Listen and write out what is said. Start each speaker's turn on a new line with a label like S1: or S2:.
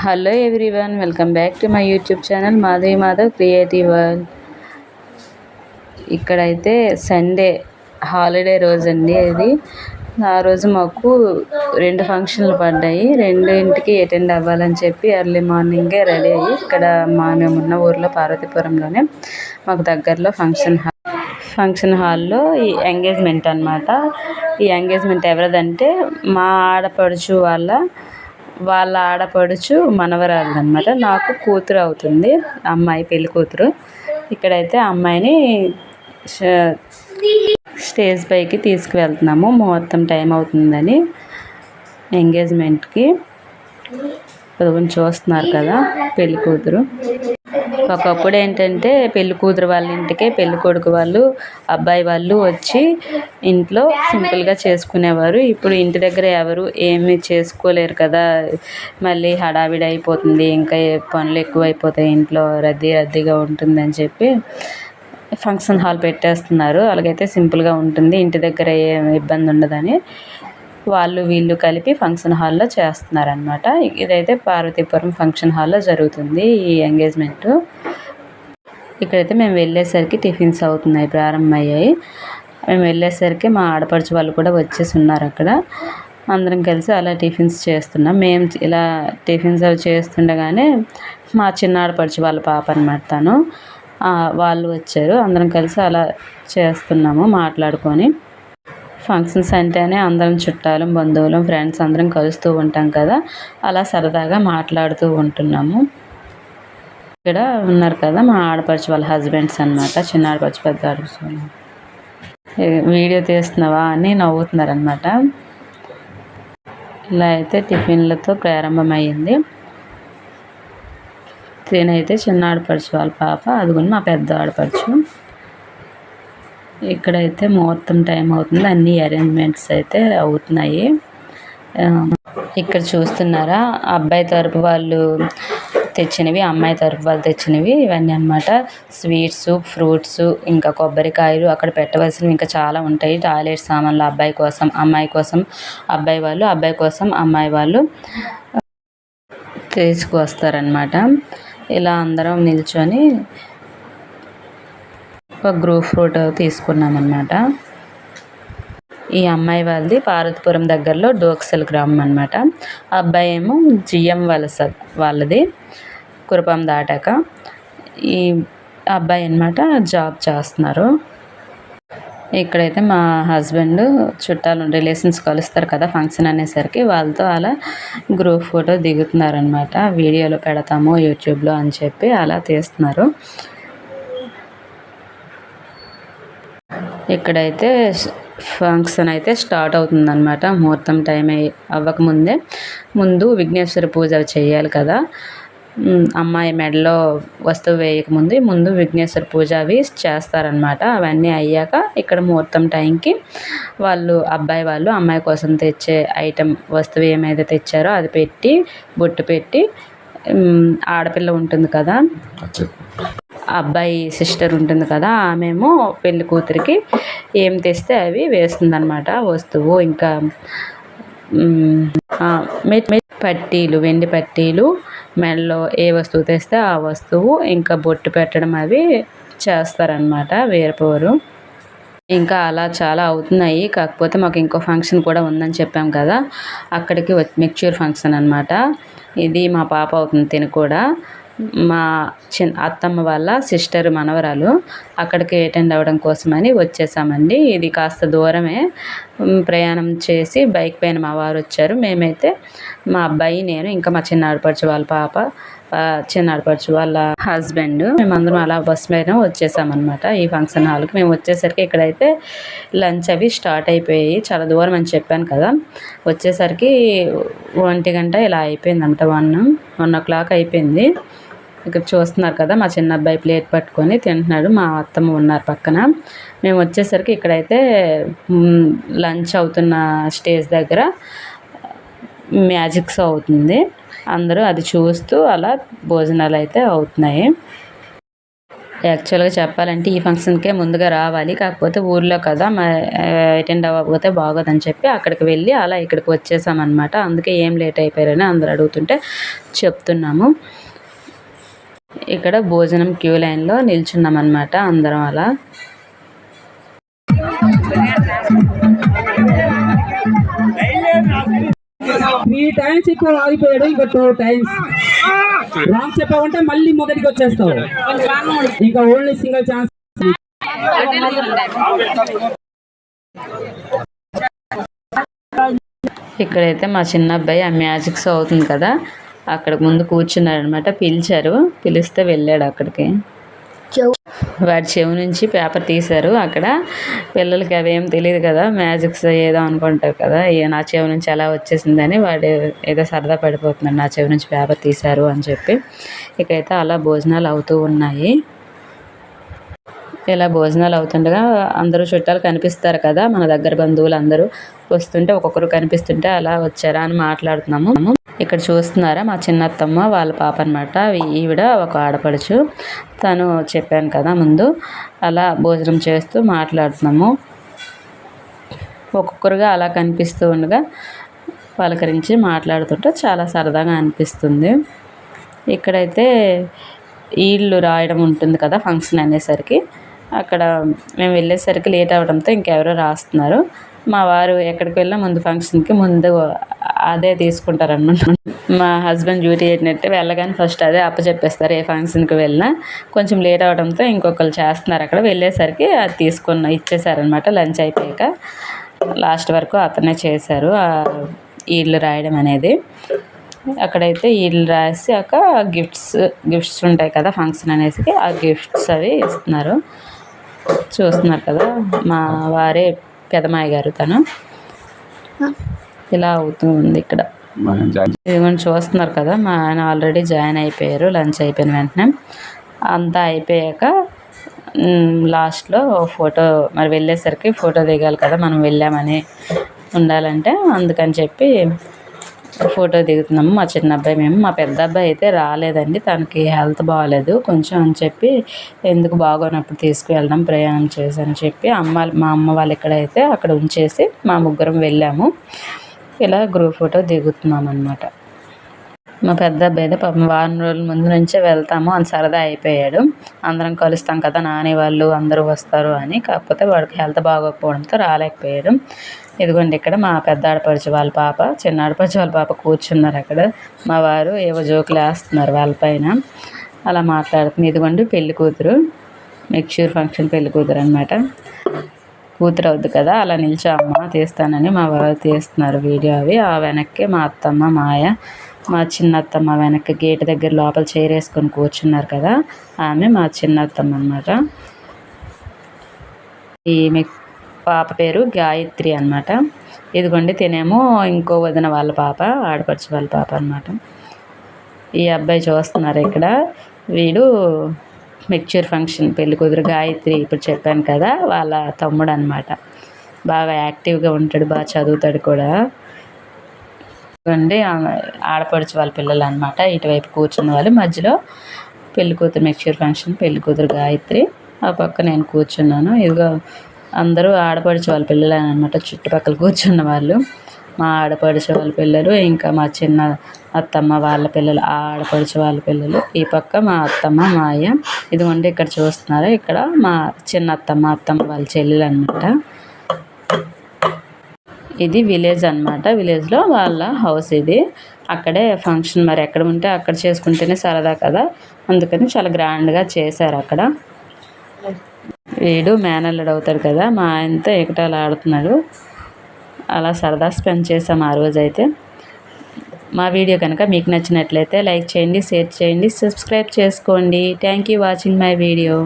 S1: Hello everyone welcome back to my YouTube channel Madhavi Madhav creative world ఇక్కడైతే Sunday holiday రోజు అండి ఇది. ఆ రోజు మాకు రెండు ఫంక్షన్లు పడ్డాయి. రెండింటికి అటెండ్ అవ్వాలని చెప్పి ఎర్లీ మార్నింగే రెడీ అయ్యి ఇక్కడ మా మేము ఉన్న ఊర్లో పార్వతీపురంలోనే మాకు దగ్గరలో ఫంక్షన్ హాల్ ఫంక్షన్ హాల్లో ఈ ఎంగేజ్మెంట్ అనమాట ఈ ఎంగేజ్మెంట్ ఎవరిదంటే మా ఆడపడుచు వాళ్ళ వాళ్ళ ఆడపడుచు మనవరాలు అనమాట నాకు కూతురు అవుతుంది. అమ్మాయి పెళ్ళి కూతురు. ఇక్కడైతే అమ్మాయిని స్టేజ్ పైకి తీసుకువెళ్తున్నాము. ముహూర్తం టైం అవుతుందని ఎంగేజ్మెంట్కి. ఇదిగోండి చూస్తున్నారు కదా పెళ్ళి కూతురు. ఒకప్పుడు ఏంటంటే పెళ్ళి కూతురు వాళ్ళ ఇంటికే పెళ్ళి కొడుకు వాళ్ళు అబ్బాయి వాళ్ళు వచ్చి ఇంట్లో సింపుల్గా చేసుకునేవారు. ఇప్పుడు ఇంటి దగ్గర ఎవరు ఏమి చేసుకోలేరు కదా. మళ్ళీ హడావిడి అయిపోతుంది. ఇంకా పనులు ఎక్కువ అయిపోతాయి ఇంట్లో రద్దీ రద్దీగా ఉంటుందని చెప్పి ఫంక్షన్ హాల్ పెట్టేస్తున్నారు. అలాగైతే సింపుల్గా ఉంటుంది. ఇంటి దగ్గర ఏం ఇబ్బంది ఉండదని వాళ్ళు వీళ్ళు కలిపి ఫంక్షన్ హాల్లో చేస్తున్నారనమాట ఇదైతే పార్వతీపురం ఫంక్షన్ హాల్లో జరుగుతుంది ఈ ఎంగేజ్మెంట్. ఇక్కడైతే మేము వెళ్ళేసరికి టిఫిన్స్ అవుతున్నాయి ప్రారంభమయ్యాయి. మేము వెళ్ళేసరికి మా ఆడపడుచు వాళ్ళు కూడా వచ్చేసి ఉన్నారు అక్కడ. అందరం కలిసి అలా టిఫిన్స్ చేస్తున్నాం. మేము ఇలా టిఫిన్స్ అవి చేస్తుండగానే మా చిన్న ఆడపడుచు వాళ్ళ పాప అనమాట తను. వాళ్ళు వచ్చారు. అందరం కలిసి అలా చేస్తున్నాము మాట్లాడుకొని. ఫంక్షన్స్ అంటేనే అందరం చుట్టాలు బంధువులు ఫ్రెండ్స్ అందరం కలుస్తూ ఉంటాం కదా. అలా సరదాగా మాట్లాడుతూ ఉంటున్నాము. ఇక్కడ ఉన్నారు కదా మా ఆడపడుచు వాళ్ళ హస్బెండ్స్ అనమాట చిన్న ఆడపడుచు పెద్ద ఆడపడుచు వీడియో తీస్తున్నావా అని నవ్వుతున్నారు అనమాట ఇలా అయితే టిఫిన్లతో ప్రారంభమైంది తినైతే చిన్న ఆడపడుచు వాళ్ళ పాప అది మా పెద్ద ఆడపడుచు. ఇక్కడైతే ముహూర్తం టైం అవుతుంది. అన్ని అరేంజ్మెంట్స్ అయితే అవుతున్నాయి. ఇక్కడ చూస్తున్నారా? అబ్బాయి తరపు వాళ్ళు తెచ్చినవి అమ్మాయి తరపు వాళ్ళు తెచ్చినవి ఇవన్నీ అనమాట స్వీట్స్ ఫ్రూట్స్ ఇంకా కొబ్బరికాయలు అక్కడ పెట్టవలసినవి ఇంకా చాలా ఉంటాయి. టాయిలెట్ సామాన్లు అబ్బాయి కోసం అమ్మాయి కోసం అబ్బాయి వాళ్ళు అబ్బాయి కోసం అమ్మాయి వాళ్ళు తీసుకువస్తారనమాట ఇలా అందరం నిల్చొని ఒక గ్రూప్ ఫోటో తీసుకున్నాం ఈ అమ్మాయి వాళ్ళది పార్వతీపురం దగ్గరలో డోక్సల్ గ్రామం అనమాట అబ్బాయి ఏమో జిఎం వలస వాళ్ళది కురపం దాటాక. ఈ అబ్బాయి అనమాట జాబ్ చేస్తున్నారు. ఇక్కడైతే మా హస్బెండ్ చుట్టాలు రిలేషన్స్ కలుస్తారు కదా ఫంక్షన్ అనేసరికి వాళ్ళతో అలా గ్రూప్ ఫోటో దిగుతున్నారనమాట వీడియోలో పెడతాము యూట్యూబ్లో అని చెప్పి అలా తీస్తున్నారు. ఇక్కడైతే ఫంక్షన్ అయితే స్టార్ట్ అవుతుందన్నమాట. ముహూర్తం టైం అయ్యి అవ్వకముందే. ముందు విఘ్నేశ్వర పూజ చేయాలి కదా. అమ్మాయి మెడలో వస్తువు వేయకముందు ముందు విఘ్నేశ్వర పూజ అవి చేస్తారనమాట అవన్నీ అయ్యాక ఇక్కడ ముహూర్తం టైంకి వాళ్ళు అబ్బాయి వాళ్ళు అమ్మాయి కోసం తెచ్చే ఐటెం వస్తువు ఏమైతే తెచ్చారో అది పెట్టి బొట్టు పెట్టి ఆడపిల్ల ఉంటుంది కదా. అబ్బాయి సిస్టర్ ఉంటుంది కదా ఆమెమో పెళ్ళి కూతురికి ఏం తెస్తే అవి వేస్తుందన్నమాట వస్తువు. ఇంకా పట్టీలు వెండి పట్టీలు మెడలో ఏ వస్తువు తెస్తే ఆ వస్తువు ఇంకా బొట్టు పెట్టడం అవి చేస్తారనమాట వేరపోరు ఇంకా అలా చాలా అవుతున్నాయి. కాకపోతే మాకు ఇంకో ఫంక్షన్ కూడా ఉందని చెప్పాం కదా అక్కడికి మెచ్యూర్ ఫంక్షన్ అనమాట ఇది మా పాప అవుతుంది తిని కూడా. మా చిన్న అత్తమ్మ వాళ్ళ సిస్టర్ మనవరాలు అక్కడికి అటెండ్ అవ్వడం కోసమని వచ్చేసామండి. ఇది కాస్త దూరమే. ప్రయాణం చేసి బైక్ పైన మా వారు వచ్చారు. మేమైతే మా అబ్బాయి నేను ఇంకా మా చిన్న ఆడపడుచు వాళ్ళ పాప చిన్న ఆడపడుచు వాళ్ళ హస్బెండ్ మేమందరం అలా బస్ పైన వచ్చేసామన్నమాట. ఈ ఫంక్షన్ హాల్కి మేము వచ్చేసరికి ఇక్కడైతే లంచ్ అవి స్టార్ట్ అయిపోయాయి. చాలా దూరం అని చెప్పాను కదా. వచ్చేసరికి ఒంటి గంట ఇలా అయిపోయింది అంట వన్ వన్ ఓ క్లాక్ అయిపోయింది. ఇక్కడ చూస్తున్నారు కదా మా చిన్న అబ్బాయి ప్లేట్ పట్టుకొని తింటున్నాడు మా అత్తమ్మ ఉన్నారు పక్కన. మేము వచ్చేసరికి ఇక్కడైతే లంచ్ అవుతున్న స్టేజ్ దగ్గర మ్యాజిక్స్ అవుతుంది. అందరూ అది చూస్తూ అలా భోజనాలు అయితే అవుతున్నాయి. యాక్చువల్గా చెప్పాలంటే ఈ ఫంక్షన్కే ముందుగా రావాలి కాకపోతే ఊర్లో కదా అటెండ్ అవ్వకపోతే బాగోదని చెప్పి అక్కడికి వెళ్ళి అలా ఇక్కడికి వచ్చేసామన్నమాట. అందుకే ఏం లేట్ అయిపోయారని అందరు అడుగుతుంటే చెప్తున్నాము. ఇక్కడ భోజనం క్యూ లైన్లో నిల్చున్నాం అనమాట అందరం అలా.
S2: త్రీ టైమ్స్ ఎక్కువ ఆగిపోయాడు ఇంకా టూ టైమ్స్ రాంగ్ చెప్పావంటే మళ్ళీ మొదటికి వచ్చేస్తావు. ఇంకా ఓన్లీ సింగిల్ ఛాన్స్
S1: ఇక్కడైతే మా చిన్న అబ్బాయి ఆ మ్యాజిక్స్ అవుతుంది కదా. అక్కడ ముందు కూర్చున్నాడు అనమాట పిలిచారు. పిలిస్తే వెళ్ళాడు అక్కడికి. వాడి చెవి నుంచి పేపర్ తీశారు. అక్కడ పిల్లలకి అవేం తెలియదు కదా. మ్యాజిక్స్ ఏదో అనుకుంటారు కదా. నా చెవి నుంచి ఎలా వచ్చేసిందని వాడు ఏదో సరదా పడిపోతున్నాడు. నా చెవి నుంచి పేపర్ తీశారు అని చెప్పి. ఇక్కడైతే అలా భోజనాలు అవుతూ ఉన్నాయి. ఇలా భోజనాలు అవుతుండగా అందరూ చుట్టాలు కనిపిస్తారు కదా. మన దగ్గర బంధువులు అందరూ వస్తుంటే ఒక్కొక్కరు కనిపిస్తుంటే అలా వచ్చారా అని మాట్లాడుతున్నాము. ఇక్కడ చూస్తున్నారా మా చిన్నత్తమ్మ వాళ్ళ పాప అనమాట ఈవిడ ఒక ఆడపడుచు. తను చెప్పాను కదా ముందు. అలా భోజనం చేస్తూ మాట్లాడుతున్నాము. ఒక్కొక్కరుగా అలా కనిపిస్తూ ఉండగా పలకరించి మాట్లాడుతుంటే చాలా సరదాగా అనిపిస్తుంది. ఇక్కడైతే ఈళ్ళు రాయడం ఉంటుంది కదా ఫంక్షన్ అనేసరికి. అక్కడ మేము వెళ్ళేసరికి లేట్ అవ్వడంతో ఇంకెవరో రాస్తున్నారు. మా వారు ఎక్కడికి వెళ్ళినా ముందు ఫంక్షన్కి ముందు అదే తీసుకుంటారనమాట మా హస్బెండ్ డ్యూటీ చేసినట్టే వెళ్ళగానే ఫస్ట్ అదే అప్పచెప్పేస్తారు ఏ ఫంక్షన్కి వెళ్ళినా. కొంచెం లేట్ అవడంతో ఇంకొకరు చేస్తున్నారు అక్కడ. వెళ్ళేసరికి అది తీసుకున్న ఇచ్చేసారనమాట లంచ్ అయిపోయాక. లాస్ట్ వరకు అతనే చేశారు ఈళ్ళు రాయడం అనేది. అక్కడైతే ఈళ్ళు రాసి ఒక గిఫ్ట్స్ గిఫ్ట్స్ ఉంటాయి కదా ఫంక్షన్ అనేసి ఆ గిఫ్ట్స్ అవి ఇస్తున్నారు. చూస్తున్నారు కదా మా వారే పెదమాయ గారు తను. ఇలా అవుతూ ఉంది ఇక్కడ. ఇదిగోండి చూస్తున్నారు కదా మా ఆయన ఆల్రెడీ జాయిన్ అయిపోయారు లంచ్ అయిపోయిన వెంటనే. అంతా అయిపోయాక లాస్ట్లో ఫోటో మరి వెళ్ళేసరికి ఫోటో దిగాలి కదా మనం వెళ్ళామని ఉండాలంటే అందుకని చెప్పి ఫోటో దిగుతున్నాము మా చిన్న అబ్బాయి మేము మా పెద్ద అబ్బాయి అయితే రాలేదండి. తనకి హెల్త్ బాగాలేదు కొంచెం అని చెప్పి ఎందుకు బాగోనప్పుడు తీసుకువెళ్దాం ప్రయాణం చేసి చెప్పి అమ్మ మా అమ్మ వాళ్ళు ఇక్కడైతే అక్కడ ఉంచేసి మా ముగ్గురం వెళ్ళాము. ఇలా గ్రూప్ ఫోటో దిగుతున్నాం అనమాట మా పెద్ద అబ్బాయి అయితే పాపం వారం రోజుల ముందు నుంచే వెళ్తాము. అని సరదా అయిపోయాడు. అందరం కలుస్తాం కదా నాని వాళ్ళు అందరూ వస్తారు అని. కాకపోతే వాడికి హెల్త్ బాగోకపోవడంతో రాలేకపోయాడు. ఇదిగోండి ఇక్కడ మా పెద్ద ఆడపడుచు వాళ్ళ పాప చిన్న ఆడపడుచు వాళ్ళ పాప కూర్చున్నారు అక్కడ. మా వారు ఏవో జోకులు వేస్తున్నారు వాళ్ళ పైన. అలా మాట్లాడుతుంది. ఇదిగోండి పెళ్ళి కూతురు. మెచ్యూర్ ఫంక్షన్ పెళ్ళి కూతురు అనమాట కూతురు అవుద్ది కదా అలా నిల్చో అమ్మ తీస్తానని మా వారు తీస్తున్నారు వీడియో అవి. ఆ వెనక్కి మా అత్తమ్మ మాయ మా చిన్నత్తమ్మ వెనక గేట్ దగ్గర లోపల చైర్ వేసుకొని కూర్చున్నారు కదా ఆమె మా చిన్నత్తమ్మ అనమాట ఈమె పాప పేరు గాయత్రి అనమాట ఇదిగోండి తినేమో ఇంకో వదిన వాళ్ళ పాప ఆడపడిచి వాళ్ళ పాప అనమాట ఈ అబ్బాయి చూస్తున్నారు ఇక్కడ. వీడు మెచ్యూర్ ఫంక్షన్ పెళ్ళి కుదురు గాయత్రి ఇప్పుడు చెప్పాను కదా వాళ్ళ తమ్ముడు అనమాట బాగా యాక్టివ్గా ఉంటాడు బాగా చదువుతాడు కూడా. అండి ఆడపడుచు వాళ్ళ పిల్లలు అనమాట ఇటువైపు కూర్చున్న వాళ్ళు. మధ్యలో పెళ్ళి కూతురు మెచ్యూర్ ఫంక్షన్ పెళ్ళి కూతురు గాయత్రి. ఆ పక్క నేను కూర్చున్నాను. ఇదిగో అందరూ ఆడపడుచు వాళ్ళ పిల్లలు అనమాట చుట్టుపక్కల కూర్చున్న వాళ్ళు. మా ఆడపడుచు వాళ్ళ పిల్లలు ఇంకా మా చిన్న అత్తమ్మ వాళ్ళ పిల్లలు ఆ ఆడపడుచు వాళ్ళ పిల్లలు. ఈ పక్క మా అత్తమ్మ మా అయ్య ఇదిగోండి ఇక్కడ చూస్తున్నారు? ఇక్కడ మా చిన్న అత్తమ్మ అత్తమ్మ వాళ్ళ చెల్లెలు అనమాట ఇది విలేజ్ అనమాట విలేజ్లో వాళ్ళ హౌస్ ఇది. అక్కడే ఫంక్షన్ మరి ఎక్కడ ఉంటే అక్కడ చేసుకుంటేనే సరదా కదా. అందుకని చాలా గ్రాండ్గా చేశారు అక్కడ. వీడు మేనల్లుడు అవుతాడు కదా. మా ఆయనతో ఎకటాలు ఆడుతున్నాడు. అలా సరదా స్పెండ్ చేసాం ఆ రోజైతే. మా వీడియో కనుక మీకు నచ్చినట్లయితే లైక్ చేయండి షేర్ చేయండి సబ్స్క్రైబ్ చేసుకోండి. Thank you watching my video.